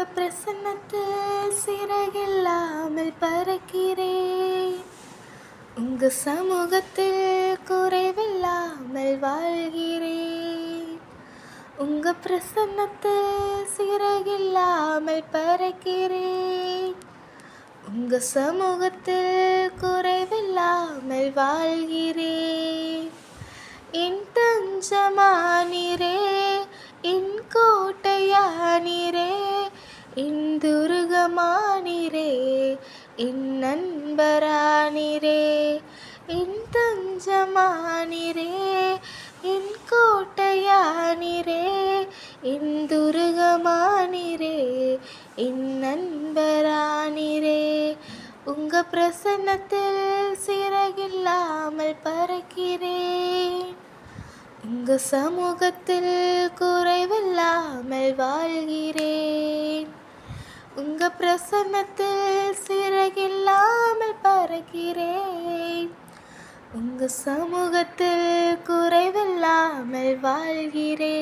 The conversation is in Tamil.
உங்க பிரசன்னத்தில் சிறகில்லாமல் பறக்கிறேன் உங்க சமூகத்தில் குறைவில்லாமல் வாழ்கிறேன் உங்க பிரசன்னத்தில் சிறகில்லாமல் பறக்கிறேன் உங்க சமூகத்தில் குறைவில்லாமல் வாழ்கிறேன் என் தஞ்சமானிரே. இந்துருகமானிரே என் நண்பரானிரே என் தஞ்சமானிரே என் கோட்டையானிரே என் துருகமானிரே என் நண்பரானிரே உங்க பிரசன்னத்தில் சிறகில்லாமல் பறக்கிறேன். உங்க சமூகத்தில் உங்க பிரசன்னத்தில் சிறகில்லாமல் பறக்கிறேன். உங்க சமூகத்தில் குறைவில்லாமல் வாழ்கிறேன்.